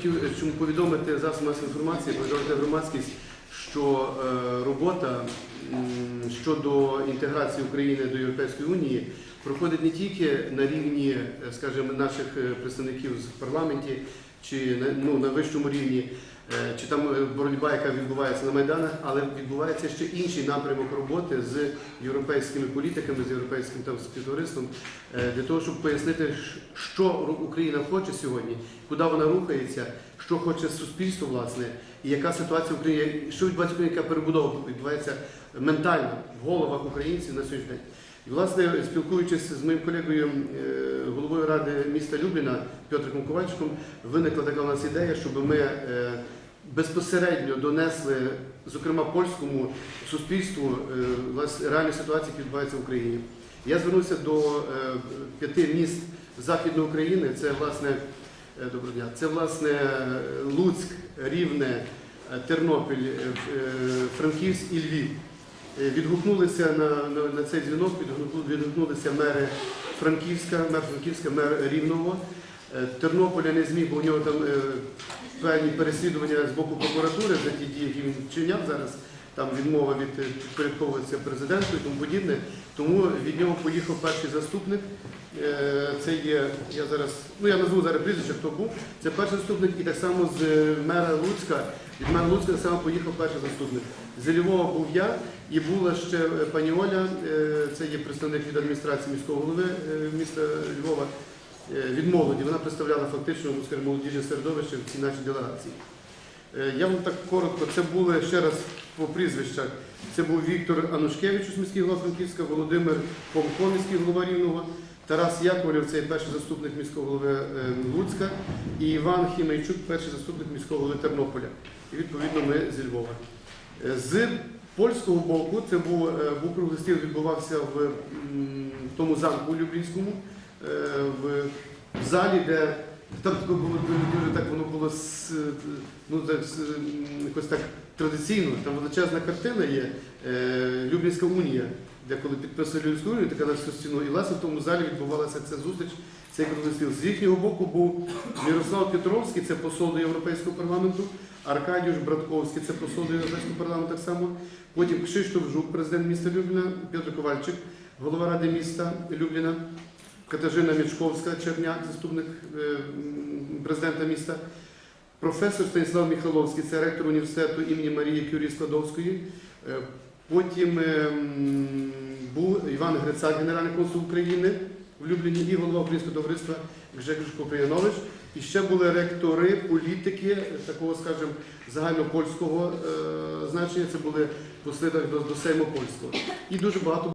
Хотів е, чому повідомити засоб масової інформації, повідомити громадськість, що е, робота щодо інтеграції України до Європейської унії проходить не тільки на рівні, е, скажімо, наших е, представників в парламенті чи ну, на вищому рівні, е, чи там е, боротьба, яка відбувається на майданах, але відбувається ще інший напрямок роботи з європейськими політиками, з європейським там співтовариством, е, для того, щоб пояснити, що Україна хоче сьогодні, куди вона рухається, що хоче суспільство, власне, і яка ситуація в Україні, що відбувається Україні, яка перебудова відбувається ментально в головах українців на сьогоднішній день. І, власне, спілкуючись з моїм колегою, головою ради міста Любліна Петриком Ковальчиком, виникла така у нас ідея, щоб ми е, безпосередньо донесли, зокрема польському суспільству, е, реальну ситуацію, яка відбувається в Україні. Я звернувся до е, п'яти міст Західної України. Це власне доброго дня. Це власне Луцьк, Рівне, Тернопіль, Франківськ і Львів. Відгукнулися на, на, на цей дзвінок, відгукнулися мери Франківська, мер Франківська, мер Рівного. Е, Тернополя не зміг, бо у нього там е, певні переслідування з боку прокуратури за ті дії, які він вчиняв зараз. Там відмова від е, підпорядковуватися президенту і тому подібне. Тому від нього поїхав перший заступник. Е, Це є, я зараз, ну я назву зараз прізвище, хто був. Це перший заступник, і так само з е, мера Луцька. Від мера Луцька само поїхав перший заступник. З Львова був я і була ще пані Оля, це є представник від адміністрації міського голови міста Львова від молоді. Вона представляла фактично ну, скажімо, молодіжне середовище в цій нашій делегації. Е, Я вам так коротко, це були ще раз по прізвищах. Це був Віктор Анушкевич, міський голова Франківська, Володимир Помко, міський голова Рівного, Тарас Яковлєв, це перший заступник міського голови е, Луцька, і Іван Хімейчук, перший заступник міського голови Тернополя. І відповідно ми зі Львова. Е, З польського боку це був, був круглий стіл, відбувався в тому замку Люблінському, в, залі, де там було дуже так воно було ну, якось так традиційно. Там величезна картина є е, Люблінська унія, де коли підписали Люблінську унію, така на всю стіну. І власне в тому залі відбувалася ця зустріч, цей круглий стіл. З їхнього боку був Мирослав Петровський, це посол до Європейського парламенту, Аркадіуш Братковський, це посол до Європейського парламенту так само. Потім Кшиштоф Жук, президент міста Любліна, Петр Ковальчик, голова ради міста Любліна. Катажина Мічковська, Черняк, заступник е, президента міста, професор Станіслав Міхайловський, це ректор університету імені Марії Кюрії Складовської. Е, Потім е, був Іван Грицак, генеральний консул України в Любліні і голова Українського товариства Гжегош Коприянович. І ще були ректори, політики е, такого, скажімо, загальнопольського е, значення. Це були посли до Сейму польського. І дуже багато